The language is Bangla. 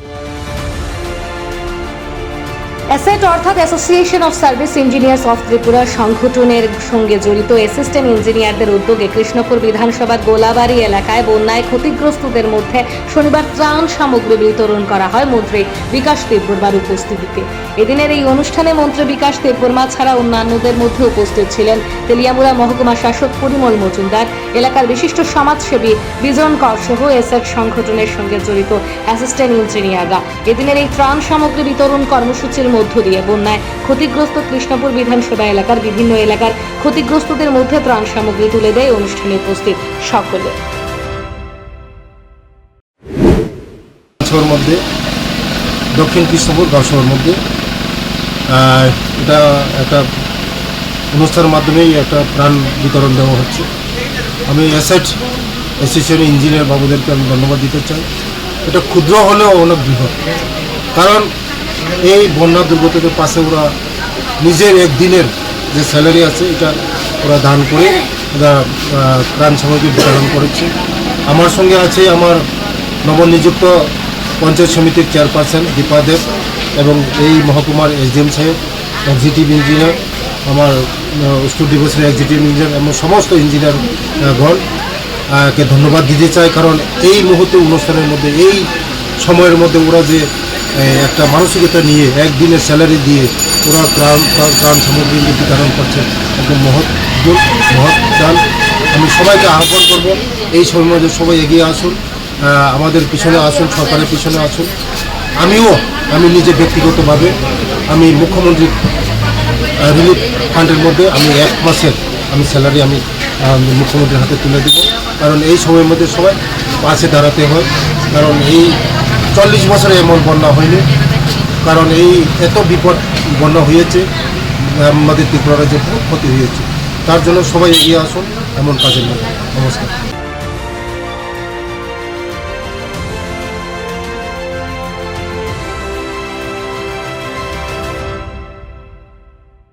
Bye. অ্যাসেট অর্থাৎ association of service engineers of Tripura সংগঠনের সঙ্গে জড়িত অ্যাসিস্ট্যান্ট ইঞ্জিনিয়ারদের উদ্যোগে কৃষ্ণপুর বিধানসভার গোলাবাড়ি এলাকায় বন্যায় ক্ষতিগ্রস্তদের মধ্যে শনিবার ত্রাণ সামগ্রী বিতরণ করা হয় মন্ত্রী বিকাশ দেববর্মার উপস্থিতিতে। এদিনের এই অনুষ্ঠানে মন্ত্রী বিকাশ দেববর্মা ছাড়া অন্যান্যদের মধ্যে উপস্থিত ছিলেন তেলিয়ামুড়া মহকুমা শাসক পরিমল মজুমদার, এলাকার বিশিষ্ট সমাজসেবী বিজন কর সহ এসএফ সংগঠনের সঙ্গে জড়িত অ্যাসিস্ট্যান্ট ইঞ্জিনিয়াররা। এদিনের এই ত্রাণ সামগ্রী বিতরণ কর্মসূচির মধ্য দিয়ে বন্যায় ক্ষতিগ্রস্ত কৃষ্ণপুর বিধানসভা এলাকার বিভিন্ন এলাকার ক্ষতিগ্রস্তদের মধ্যে ত্রাণ সামগ্রী তুলে দেয় অনুষ্ঠানে উপস্থিত সকলে। মধ্যে, দক্ষিণ কৃষ্ণপুর গাছর মধ্যে এটা একটা অনুষ্ঠানের মাধ্যমেই একটা প্রাণ বিতরণ দেওয়া হচ্ছে। আমি অ্যাসেট অ্যাসোসিয়েশন ইঞ্জিনিয়ার বাবুদেরকে আমি ধন্যবাদ দিতে চাই। এটা ক্ষুদ্র হলেও অনেক বৃহৎ। কারণ এই বন্যা দুর্গতদের পাশে ওরা নিজের একদিনের যে স্যালারি আছে, এটা ওরা দান করে ওরা ত্রাণ সামগ্রী বিতরণ করেছে। আমার সঙ্গে আছে আমার নবনিযুক্ত পঞ্চায়েত সমিতির চেয়ারপারসন দীপা দেব এবং এই মহকুমার এসডিএম সাহেব এক্সিকিউটিভ ইঞ্জিনিয়ার আমার স্টুড ডিভোর্সের এক্সিকিউটিভ ইঞ্জিনিয়ার এবং সমস্ত ইঞ্জিনিয়ারগণ কে ধন্যবাদ দিতে চাই, কারণ এই মুহূর্তে অনুষ্ঠানের মধ্যে, এই সময়ের মধ্যে ওরা যে একটা মানসিকতা নিয়ে একদিনের স্যালারি দিয়ে ওরা ত্রাণ ত্রাণ- সামগ্রী বিতরণ করছে একদম মহৎ মহৎ দান আমি সবাইকে আহ্বান করব, এই মধ্যে সবাই এগিয়ে আসুন আমাদের পিছনে আসুন, সরকারের পিছনে আসুন। আমিও, আমি নিজে ব্যক্তিগতভাবে, আমি মুখ্যমন্ত্রী রিলিফ ফান্ডের মধ্যে আমি এক মাসের, আমি স্যালারি আমি মুখ্যমন্ত্রীর হাতে তুলে দেব। কারণ এই সময়ের মধ্যে সবাই পাশে দাঁড়াতে হয়। কারণ এই চল্লিশ বছরে এমন বন্যা হয়নি। কারণ এই এত বিপদ বন্যা হয়েছে আমাদের ত্রিপুরা রাজ্যে ক্ষতি হয়েছে। তার জন্য সবাই এগিয়ে আসুন, এমন কাজের নয় নমস্কার।